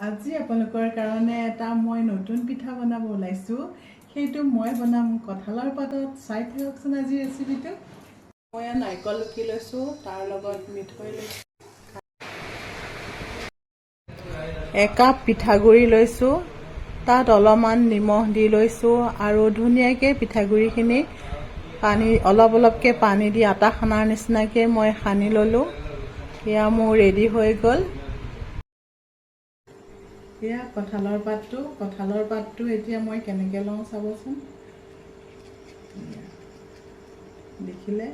আজি আপোনালোকৰ কাৰণে এটা মই নতুন পিঠা বনাব ওলাইছোঁ। সেইটো মই বনাম কঁঠালৰ পাতত চাই থাককচোন আজি ৰেচিপিটো মই নাৰিকল ৰুকি লৈছোঁ তাৰ লগত মিঠৈ লৈছোঁ। একাপ পিঠাগুড়ি লৈছোঁ তাত অলপমান নিমখ দি লৈছোঁ আৰু ধুনীয়াকৈ পিঠাগুড়িখিনি পানী অলপ অলপকৈ পানী দি আটা সানাৰ নিচিনাকৈ মই সানি ল'লোঁ। এয়া মোৰ ৰেডি হৈ গ'ল। এয়া কঁঠালৰ পাতটো কঁঠালৰ পাতটো এতিয়া মই কেনেকৈ লওঁ চাবচোন। দেখিলে?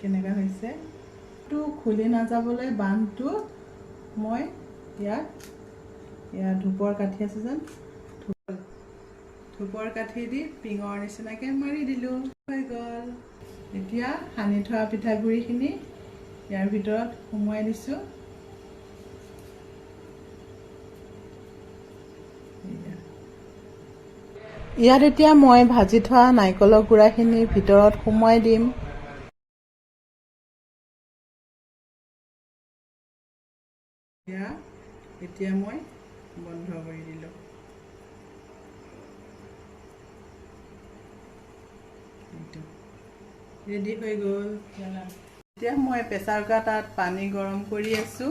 কেনেকুৱা হৈছে? টো খুলি নাযাবলৈ বান্ধটো মই ইয়াত ইয়াত ধূপৰ কাঠি আছে যেন। ধূপ ধূপৰ কাঠি দি পিঙৰ নিচিনাকৈ মাৰি দিলোঁ হৈ গ'ল। এতিয়া সানি থোৱা পিঠাগুড়িখিনি ইয়াৰ ভিতৰত সুমুৱাই দিছোঁ এয়া। ইয়াত এতিয়া মই ভাজি থোৱা নাৰিকলৰ গুড়াখিনি ভিতৰত সুমুৱাই দিম। এতিয়া মই বন্ধ কৰি দিলোঁ। ৰেডি হৈ গ'ল। এতিয়া মই প্ৰেছাৰ কুকাৰ তাত পানী গৰম কৰি আছোঁ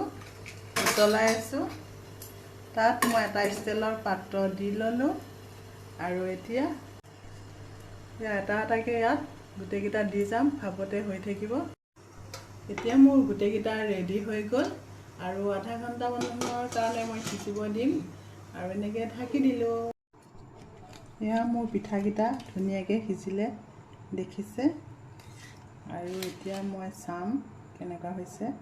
উতলাই আছোঁ। তাত মই এটা ষ্টিলৰ পাত্ৰ দি ল'লোঁ। আৰু এতিয়া এটা এটাকৈ ইয়াত গোটেইকেইটা দি যাম ভাপতে হৈ থাকিব। এতিয়া মোৰ গোটেইকেইটা ৰেডি হৈ গ'ল আৰু আধা ঘণ্টামানৰ কাৰণে মই সিজিব দিম আৰু এনেকৈ ঢাকি দিলোঁ। এয়া মোৰ পিঠাকেইটা ধুনীয়াকৈ সিজিলে দেখিছে। আৰু এতিয়া মই চাম কেনেকুৱা হৈছে।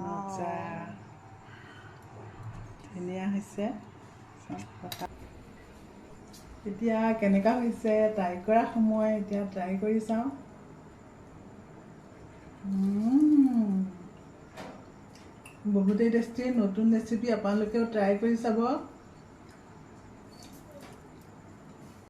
মজা। ধুনীয়া হৈছে। এতিয়া কেনেকুৱা হৈছে ট্ৰাই কৰা সময় এতিয়া ট্ৰাই কৰি চাওঁ। বহুতেই টেষ্টি নতুন ৰেচিপি আপোনালোকেও ট্ৰাই কৰি চাব।